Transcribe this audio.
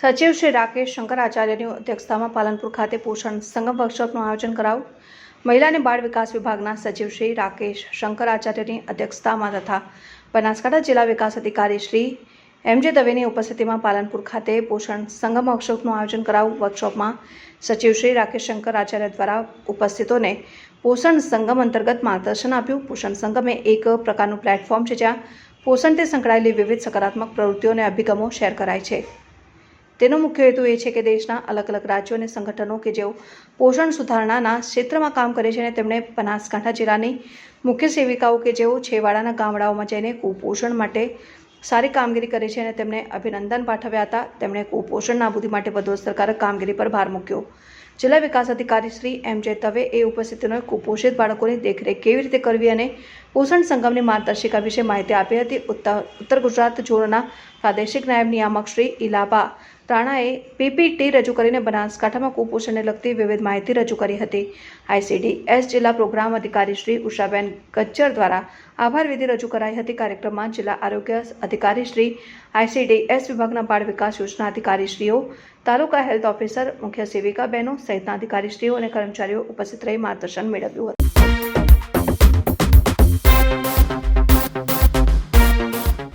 સચિવ શ્રી રાકેશ શંકર આચાર્યની અધ્યક્ષતામાં પાલનપુર ખાતે પોષણ સંગમ વર્કશોપનું આયોજન કરાયું. મહિલા અને બાળ વિકાસ વિભાગના સચિવ શ્રી રાકેશ શંકર આચાર્યની અધ્યક્ષતામાં તથા બનાસકાંઠા જિલ્લા વિકાસ અધિકારી શ્રી એમ જે દવેની ઉપસ્થિતિમાં પાલનપુર ખાતે પોષણ સંગમ વર્કશોપનું આયોજન કરાયું. વર્કશોપમાં સચિવ શ્રી રાકેશ શંકર આચાર્ય દ્વારા ઉપસ્થિતોને પોષણ સંગમ અંતર્ગત માર્ગદર્શન આપ્યું. પોષણ સંગમ એ એક પ્રકારનું પ્લેટફોર્મ છે જ્યાં પોષણથી સંકળાયેલી વિવિધ સકારાત્મક પ્રવૃત્તિઓ અને અભિગમો શેર કરાય છે. તેનો મુખ્ય હેતુ એ છે કે દેશના અલગ અલગ રાજ્યો અને સંગઠનો કે જેઓ પોષણ સુધારણાના ક્ષેત્રમાં કામ કરે છે અને તેમણે બનાસકાંઠા જિલ્લાની મુખ્ય સેવિકાઓ કે જેઓ છેવાડાના ગામડાઓમાં જઈને કુપોષણ માટે સારી કામગીરી કરે છે અને તેમને અભિનંદન પાઠવ્યા હતા, તેમણે કુપોષણ નાબૂદી માટે વધુ અસરકારક કામગીરી પર ભાર મૂક્યો. જિલ્લા વિકાસ અધિકારી શ્રી એમ જે તવે એ ઉપસ્થિતિનો કુપોષિત બાળકોની દેખરેખ કેવી રીતે કરવી અને પોષણ સંગમની માર્ગદર્શિકા વિશે માહિતી આપી હતી. ઉત્તર ગુજરાત ઝોનના પ્રાદેશિક નાયબ નિયામક શ્રી ઇલાબા રાણાએ પીપીટી રજૂ કરીને બનાસકાંઠામાં કુપોષણને લગતી વિવિધ માહિતી રજૂ કરી હતી. આઈસીડી એસ જિલ્લા પ્રોગ્રામ અધિકારી શ્રી ઉષાબેન ગજ્જર દ્વારા આભાર વિધિ રજૂ કરાઈ હતી. કાર્યક્રમમાં જિલ્લા આરોગ્ય અધિકારી શ્રી આઈસીડી એસ વિભાગના બાળ વિકાસ યોજના અધિકારીશ્રીઓ, તાલુકા હેલ્થ ઓફિસર, મુખ્ય સેવિકા બહેનો સહિતના અધિકારીશ્રીઓ અને કર્મચારીઓ ઉપસ્થિત રહી માર્ગદર્શન મેળવ્યું હતું.